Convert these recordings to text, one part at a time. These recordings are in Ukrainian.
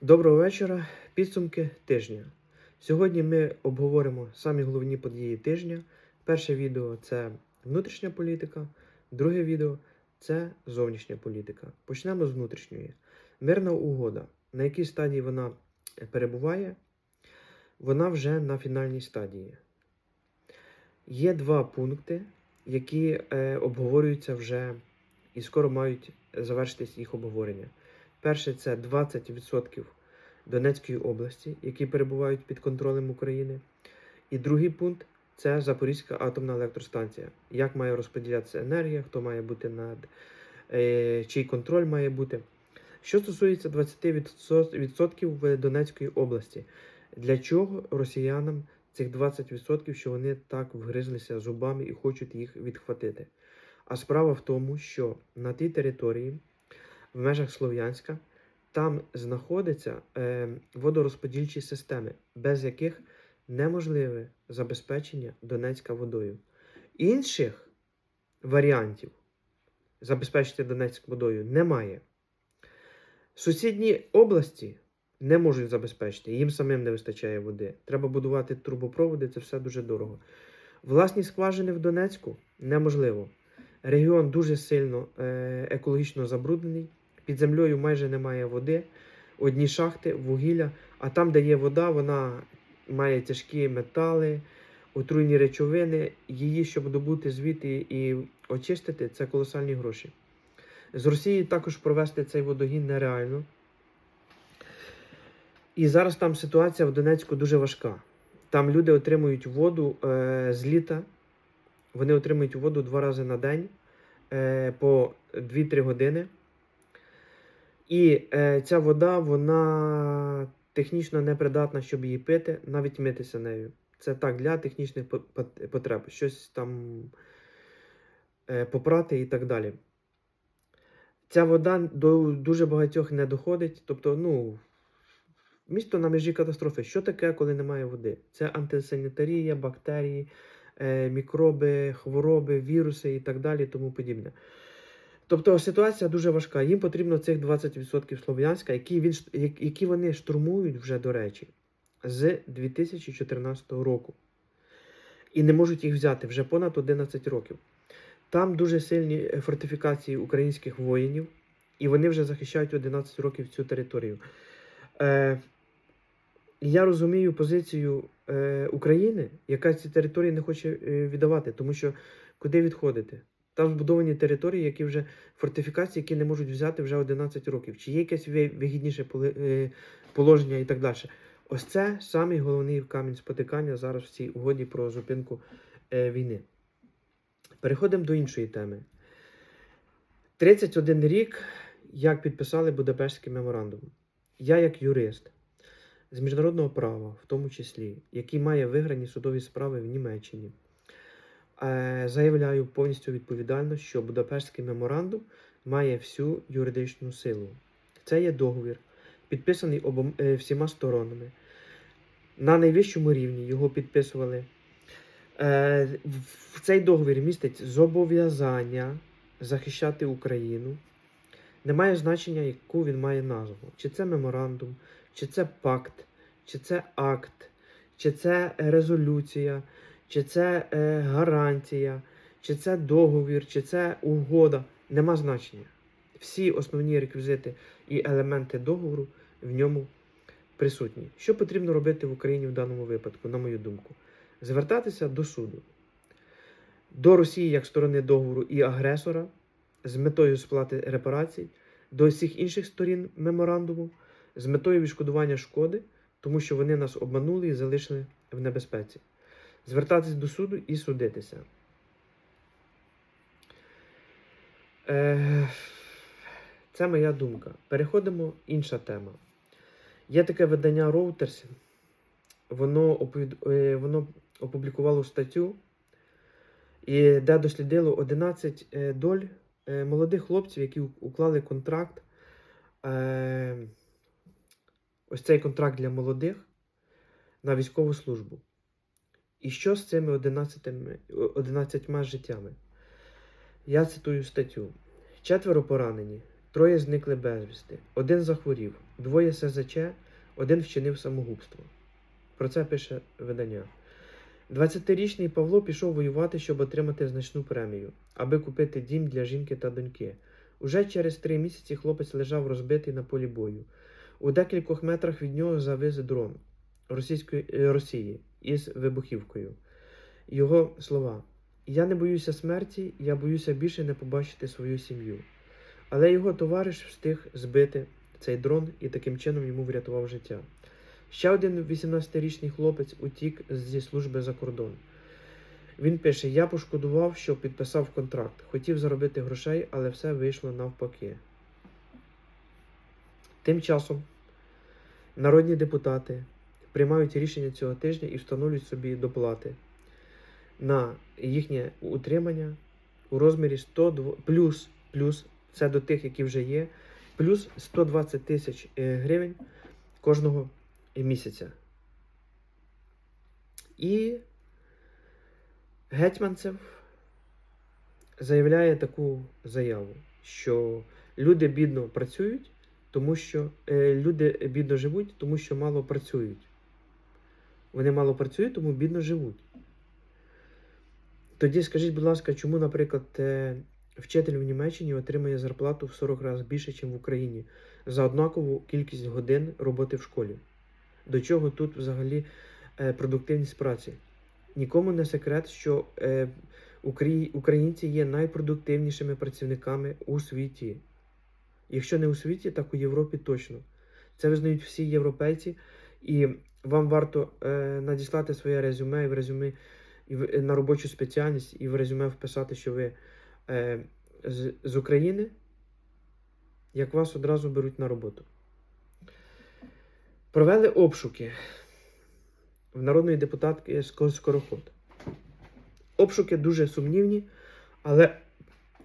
Доброго вечора. Підсумки тижня. Сьогодні ми обговоримо самі головні події тижня. Перше відео це внутрішня політика, друге відео це зовнішня політика. Почнемо з внутрішньої. Мирна угода. На якій стадії вона перебуває? Вона вже на фінальній стадії. Є два пункти, які е, обговорюються вже і скоро мають завершитись їх обговорення. Перше це 20% Донецької області, які перебувають під контролем України. І другий пункт це Запорізька атомна електростанція. Як має розподілятися енергія, хто має бути над е, чий контроль має бути. Що стосується 20% в Донецької області, для чого росіянам цих 20%, що вони так вгризлися зубами і хочуть їх відхватити? А справа в тому, що на тій території, в межах Слов'янська, там знаходяться е, водорозподільчі системи, без яких неможливе забезпечення Донецька водою. Інших варіантів забезпечити Донецьк водою немає. Сусідні області не можуть забезпечити, їм самим не вистачає води. Треба будувати трубопроводи, це все дуже дорого. Власні скважини в Донецьку неможливо. Регіон дуже сильно е, екологічно забруднений. Під землею майже немає води, одні шахти, вугілля, а там, де є вода, вона має тяжкі метали, отруйні речовини. Її, щоб добути звідти і очистити, це колосальні гроші. З Росії також провести цей водогін нереально. І зараз там ситуація в Донецьку дуже важка. Там люди отримують воду е, з літа. Вони отримують воду два рази на день е, по 2-3 години. І е, ця вода, вона технічно непридатна, щоб її пити, навіть митися нею. Це так для технічних потреб, щось там е, попрати і так далі. Ця вода до дуже багатьох не доходить. Тобто, ну, місто на межі катастрофи. Що таке, коли немає води? Це антисанітарія, бактерії, мікроби, хвороби, віруси і так далі, тому подібне. Тобто ситуація дуже важка. Їм потрібно цих 20% Слов'янська, які, він, які вони штурмують вже, до речі, з 2014 року. І не можуть їх взяти вже понад 11 років. Там дуже сильні е, фортифікації українських воїнів, і вони вже захищають 11 років цю територію. Е, я розумію позицію е, України, яка ці території не хоче е, віддавати, тому що куди відходити? Там збудовані території, які вже фортифікації, які не можуть взяти вже 11 років. Чи є якесь вигідніше е, положення і так далі. Ось це самий головний камінь спотикання зараз в цій угоді про зупинку е, війни. Переходимо до іншої теми. 31 рік, як підписали Будапештський меморандум. Я, як юрист з міжнародного права, в тому числі, який має виграні судові справи в Німеччині, е, заявляю повністю відповідально, що Будапештський меморандум має всю юридичну силу. Це є договір, підписаний обом, е, всіма сторонами. На найвищому рівні його підписували. Е, в цей договір містить зобов'язання захищати Україну. Немає значення, яку він має назву. Чи це меморандум, чи це пакт, чи це акт, чи це резолюція, чи це е, гарантія, чи це договір, чи це угода. Нема значення. Всі основні реквізити і елементи договору в ньому присутні. Що потрібно робити в Україні в даному випадку, на мою думку? Звертатися до суду, до Росії як сторони договору і агресора з метою сплати репарацій, до всіх інших сторін меморандуму з метою відшкодування шкоди, тому що вони нас обманули і залишили в небезпеці. Звертатись до суду і судитися. Е, Це моя думка. Переходимо інша тема. Є таке видання Reuters, воно, оповід... е, воно опублікувало статтю, де дослідило 11 е, доль молодих хлопців, які уклали контракт. Ось цей контракт для молодих на військову службу. І що з цими 11, 11 життями? Я цитую статтю. Четверо поранені, троє зникли безвісти, один захворів, двоє СЗЧ, один вчинив самогубство. Про це пише видання. 20-річний Павло пішов воювати, щоб отримати значну премію, аби купити дім для жінки та доньки. Уже через три місяці хлопець лежав розбитий на полі бою. У декількох метрах від нього завис дрон російської е, Росії із вибухівкою. Його слова: Я не боюся смерті, я боюся більше не побачити свою сім'ю. Але його товариш встиг збити цей дрон і таким чином йому врятував життя. Ще один 18-річний хлопець утік зі служби за кордон. Він пише: Я пошкодував, що підписав контракт. Хотів заробити грошей, але все вийшло навпаки. Тим часом народні депутати приймають рішення цього тижня і встановлюють собі доплати на їхнє утримання у розмірі 100 плюс, плюс це до тих, які вже є, плюс 120 тисяч е, гривень кожного місяця. І Гетьманцев заявляє таку заяву, що люди бідно працюють, тому що е, люди бідно живуть, тому що мало працюють. Вони мало працюють, тому бідно живуть. Тоді скажіть, будь ласка, чому, наприклад, е, вчитель в Німеччині отримує зарплату в 40 разів більше, ніж в Україні за однакову кількість годин роботи в школі? До чого тут взагалі е, продуктивність праці? Нікому не секрет, що е, украї- українці є найпродуктивнішими працівниками у світі. Якщо не у світі, так у Європі точно. Це визнають всі європейці, і вам варто е, надіслати своє резюме і в резюме і в, на робочу спеціальність, і в резюме вписати, що ви е, з, з України, як вас одразу беруть на роботу. Провели обшуки в народної депутатки Ско- Скороход. Обшуки дуже сумнівні, але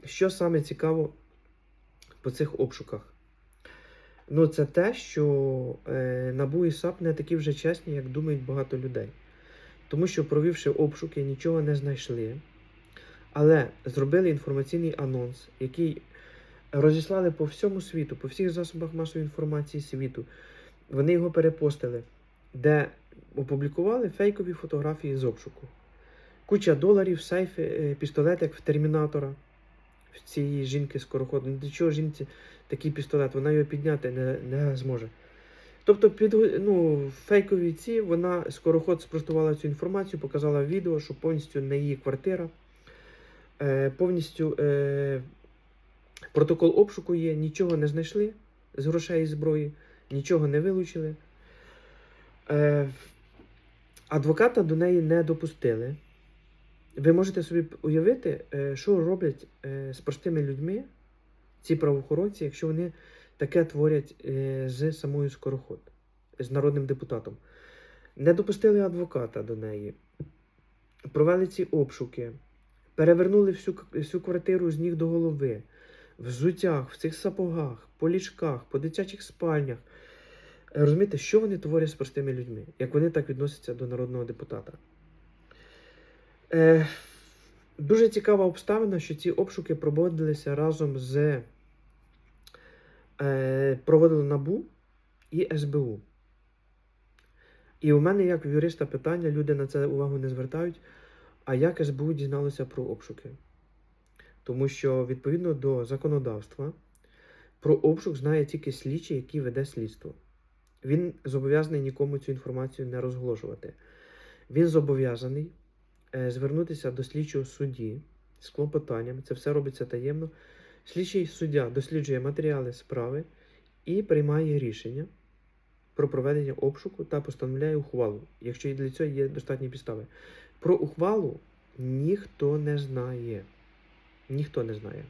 що саме цікаво по цих обшуках? Ну, це те, що е, НАБУ і САП не такі вже чесні, як думають багато людей. Тому що, провівши обшуки, нічого не знайшли, але зробили інформаційний анонс, який розіслали по всьому світу, по всіх засобах масової інформації світу. Вони його перепостили, де опублікували фейкові фотографії з обшуку. Куча доларів, сейфи, е, пістолет, як в термінатора цієї жінки скороходу. Для чого жінці такий пістолет? Вона його підняти не, не зможе. Тобто, під ну, фейкові ці вона скороход спростувала цю інформацію, показала відео, що повністю не її квартира, е, повністю е, протокол обшуку є, нічого не знайшли з грошей і зброї, нічого не вилучили. Е, адвоката до неї не допустили. Ви можете собі уявити, е, що роблять е, з простими людьми ці правоохоронці, якщо вони таке творять е, з самою скороход, з народним депутатом. Не допустили адвоката до неї, провели ці обшуки, перевернули всю, всю квартиру з ніг до голови, в взуттях, в цих сапогах, по ліжках, по дитячих спальнях. Розумієте, що вони творять з простими людьми, як вони так відносяться до народного депутата. Е, дуже цікава обставина, що ці обшуки проводилися разом з е, проводили НАБУ і СБУ. І у мене, як в юриста, питання, люди на це увагу не звертають. А як СБУ дізналося про обшуки? Тому що відповідно до законодавства про обшук знає тільки слідчий, який веде слідство. Він зобов'язаний нікому цю інформацію не розголошувати. Він зобов'язаний звернутися до слідчого судді з клопотанням. Це все робиться таємно. Слідчий суддя досліджує матеріали справи і приймає рішення про проведення обшуку та постановляє ухвалу, якщо для цього є достатні підстави. Про ухвалу ніхто не знає. Ніхто не знає.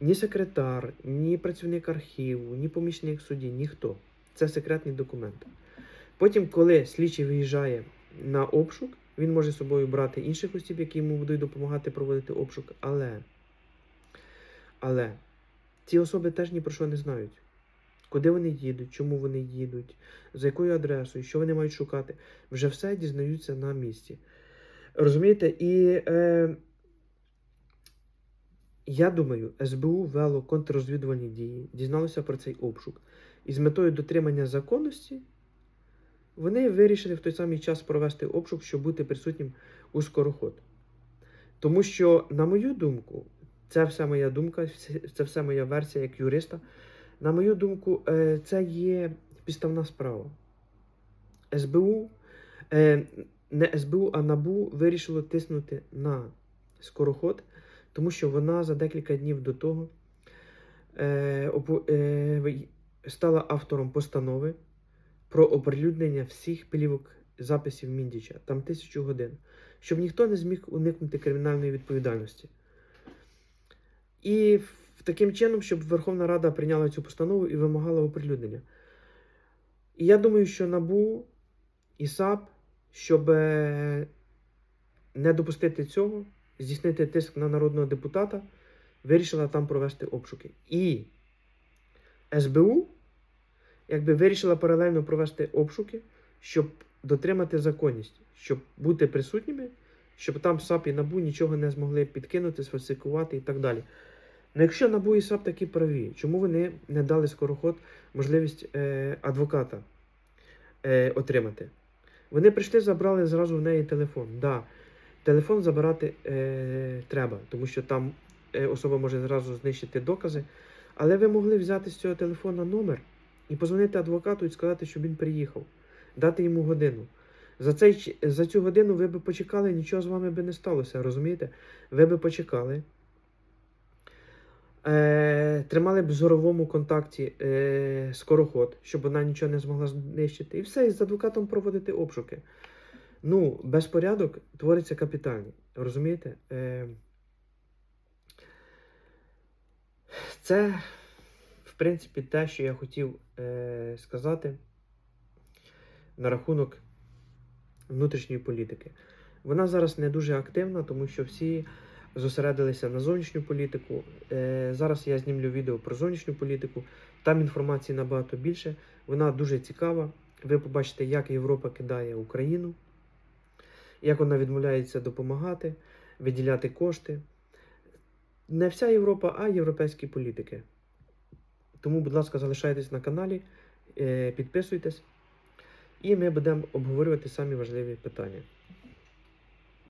Ні секретар, ні працівник архіву, ні помічник судді, ніхто. Це секретний документ. Потім, коли слідчий виїжджає на обшук, він може з собою брати інших осіб, які йому будуть допомагати проводити обшук, але, але ці особи теж ні про що не знають. Куди вони їдуть, чому вони їдуть, за якою адресою, що вони мають шукати. Вже все дізнаються на місці. Розумієте? І, е, Я думаю, СБУ вело контррозвідувальні дії, дізналося про цей обшук. І з метою дотримання законності вони вирішили в той самий час провести обшук, щоб бути присутнім у скороход. Тому що, на мою думку, це все моя думка, це- все моя версія як юриста. На мою думку, е, це є підставна справа. СБУ, е, не СБУ, а НАБУ вирішило тиснути на скороход, тому що вона за декілька днів до того е, стала автором постанови про оприлюднення всіх плівок записів Міндіча, там тисячу годин, щоб ніхто не зміг уникнути кримінальної відповідальності. І таким чином, щоб Верховна Рада прийняла цю постанову і вимагала оприлюднення. І я думаю, що НАБУ і САП, щоб е, не допустити цього, здійснити тиск на народного депутата, вирішила там провести обшуки. І СБУ якби вирішила паралельно провести обшуки, щоб дотримати законність, щоб бути присутніми, щоб там САП і НАБУ нічого не змогли підкинути, сфальсифікувати і так далі. Ну, якщо НАБУ і САП такі праві, чому вони не дали скороход можливість е, адвоката е, отримати? Вони прийшли, забрали зразу в неї телефон. Да, телефон забирати е, треба, тому що там е, особа може зразу знищити докази. Але ви могли взяти з цього телефона номер і позвонити адвокату і сказати, щоб він приїхав, дати йому годину. За, цей, за цю годину ви би почекали, нічого з вами би не сталося, розумієте? Ви би почекали. Е, тримали б в зоровому контакті е, скороход, щоб вона нічого не змогла знищити. І все, і з адвокатом проводити обшуки. Ну, безпорядок твориться капітальний. Розумієте? Е, це, принципі, те, що я хотів е, сказати на рахунок внутрішньої політики. Вона зараз не дуже активна, тому що всі зосередилися на зовнішню політику. Е, зараз я знімлю відео про зовнішню політику. Там інформації набагато більше. Вона дуже цікава. Ви побачите, як Європа кидає Україну, як вона відмовляється допомагати, виділяти кошти. Не вся Європа, а європейські політики. Тому, будь ласка, залишайтесь на каналі, е, підписуйтесь, і ми будемо обговорювати самі важливі питання.